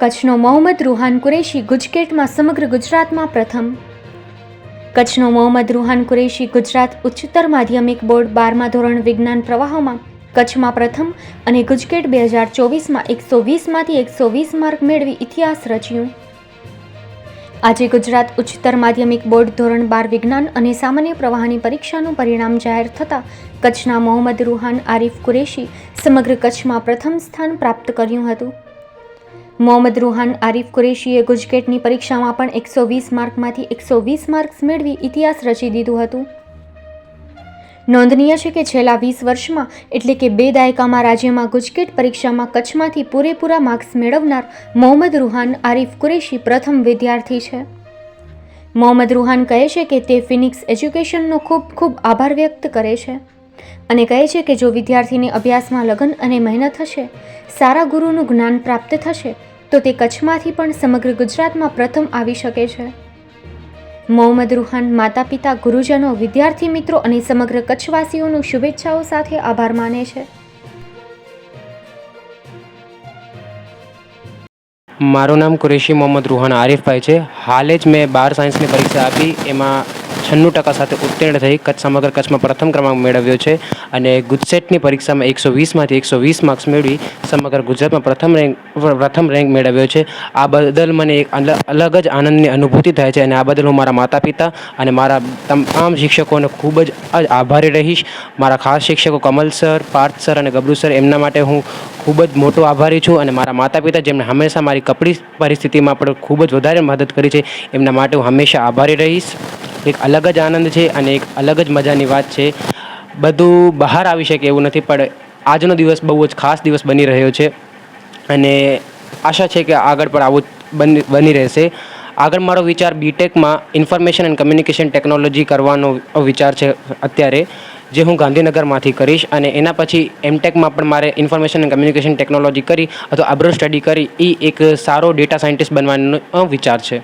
કચ્છનો મોહમ્મદ રૂહાન કુરેશી ગુજકેટમાં સમગ્ર ગુજરાતમાં પ્રથમ. કચ્છનો મોહમ્મદ રૂહાન કુરેશી ગુજરાત ઉચ્ચતર માધ્યમિક બોર્ડ બારમા ધોરણ વિજ્ઞાન પ્રવાહોમાં કચ્છમાં પ્રથમ અને ગુજકેટ બે હજાર ચોવીસમાં એકસો વીસમાંથી એકસો વીસ માર્ક મેળવી ઇતિહાસ રચ્યું. આજે ગુજરાત ઉચ્ચતર માધ્યમિક બોર્ડ ધોરણ બાર વિજ્ઞાન અને સામાન્ય પ્રવાહની પરીક્ષાનું પરિણામ જાહેર થતાં કચ્છના મોહમ્મદ રૂહાન આરિફ કુરેશી સમગ્ર કચ્છમાં પ્રથમ સ્થાન પ્રાપ્ત કર્યું હતું. મોહમ્મદ રૂહાન આરિફ કુરેશીએ ગુજકેટની પરીક્ષામાં પણ એકસો વીસ માર્કમાંથી એકસો વીસ માર્ક્સ મેળવી ઇતિહાસ રચી દીધું હતું. નોંધનીય છે કે છેલ્લા વીસ વર્ષમાં, એટલે કે બે દાયકામાં રાજ્યમાં ગુજકેટ પરીક્ષામાં કચ્છમાંથી પૂરેપૂરા માર્ક્સ મેળવનાર મોહમ્મદ રૂહાન આરિફ કુરેશી પ્રથમ વિદ્યાર્થી છે. મોહમ્મદ રૂહાન કહે છે કે તે ફિનિક્સ એજ્યુકેશનનો ખૂબ ખૂબ આભાર વ્યક્ત કરે છે. અને કહે છે કે જો વિદ્યાર્થીને અભ્યાસમાં લગન અને મહેનત હશે, સારા ગુરુનું જ્ઞાન પ્રાપ્ત થશે, તો તે કચ્છમાંથી પણ સમગ્ર ગુજરાતમાં પ્રથમ આવી શકે છે. મોહમ્મદ રૂહાન માતા પિતા ગુરુજનો, વિદ્યાર્થી મિત્રો અને સમગ્ર કચ્છવાસીઓનું શુભેચ્છાઓ સાથે આભાર માને છે. મારું નામ કુરેશી મોહમ્મદ રૂહાન આરીફભાઈ છે. હાલે જ મેં બાર સાયન્સની પરીક્ષા આપી. એમાં છન્નું ટકા સાથે ઉત્તીર્ણ થઈ કચ્છ સમગ્ર કચ્છમાં પ્રથમ ક્રમાંક મેળવ્યો છે અને ગુજસેટની પરીક્ષામાં એકસો વીસમાંથી એકસો વીસ માર્ક્સ મેળવી સમગ્ર ગુજરાતમાં પ્રથમ રેન્ક પ્રથમ રેન્ક મેળવ્યો છે. આ બદલ મને એક અલગ જ આનંદની અનુભૂતિ થાય છે અને આ બદલ હું મારા માતા પિતા અને મારા તમામ શિક્ષકોને ખૂબ જ આભારી રહીશ. મારા ખાસ શિક્ષકો કમલ સર, પાર્થ સર અને ગબરુ સર એમના માટે હું ખૂબ જ મોટો આભારી છું અને મારા માતા પિતા જેમણે હંમેશા મારી કપડી પરિસ્થિતિમાં પણ ખૂબ જ વધારે મદદ કરી છે એમના માટે હું હંમેશા આભારી રહીશ. એક અલગ જ આનંદ છે અને એક અલગ જ મજાની વાત છે. બધું બહાર આવી શકે એવું નથી, પણ આજનો દિવસ બહુ જ ખાસ દિવસ બની રહ્યો છે. અને આશા છે કે આગળ પણ આવું બની બની રહેશે. આગળ મારો વિચાર બીટેકમાં ઇન્ફોર્મેશન એન્ડ કમ્યુનિકેશન ટેકનોલોજી કરવાનો વિચાર છે અત્યારે, જે હું ગાંધીનગરમાંથી કરીશ. અને એના પછી એમટેકમાં પણ મારે ઇન્ફોર્મેશન એન્ડ કમ્યુનિકેશન ટેકનોલોજી કરી અથવા અબ્રો સ્ટડી કરી. એ એક સારો ડેટા સાયન્ટિસ્ટ બનવાનો વિચાર છે.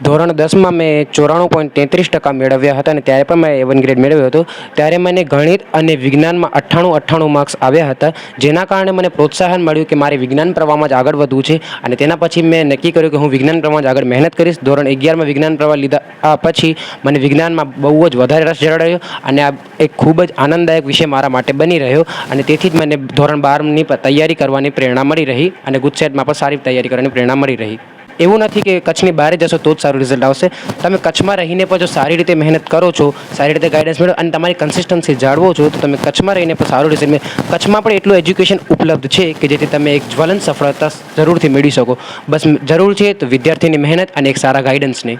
ધોરણ દસમાં મેં ચોરાણું પોઈન્ટ તેત્રીસ ટકા મેળવ્યા હતા અને ત્યારે પણ મેં એ વન ગ્રેડ મેળવ્યો હતો. ત્યારે મને ગણિત અને વિજ્ઞાનમાં અઠ્ઠાણું અઠ્ઠાણું માર્ક્સ આવ્યા હતા. જેના કારણે મને પ્રોત્સાહન મળ્યું કે મારે વિજ્ઞાન પ્રવાહમાં જ આગળ વધવું છે અને તેના પછી મેં નક્કી કર્યું કે હું વિજ્ઞાન પ્રવાહમાં જ આગળ મહેનત કરીશ. ધોરણ અગિયારમાં વિજ્ઞાન પ્રવાહ લીધા પછી મને વિજ્ઞાનમાં બહુ જ વધારે રસ જળવાયો અને આ એક ખૂબ જ આનંદદાયક વિષય મારા માટે બની રહ્યો અને તેથી જ મને ધોરણ બારની તૈયારી કરવાની પ્રેરણા મળી રહી અને ગુજસેટમાં પણ સારી તૈયારી કરવાની પ્રેરણા મળી રહી. એવું નથી કે કચ્છની બહાર જશો તો જ સારું રિઝલ્ટ આવશે. તમે કચ્છમાં રહીને પણ જો સારી રીતે મહેનત કરો છો, સારી રીતે ગાઈડન્સ મેળવો અને તમારી કન્સિસ્ટન્સી જાળવો છો, તો તમે કચ્છમાં રહીને પણ સારું રિઝલ્ટ મેળવો કચ્છમાં પણ એટલું એજ્યુકેશન ઉપલબ્ધ છે કે જેથી તમે એક જ્વલન સફળતા જરૂરથી મેળવી શકો. બસ જરૂર છે તો વિદ્યાર્થીની મહેનત અને એક સારા ગાઈડન્સની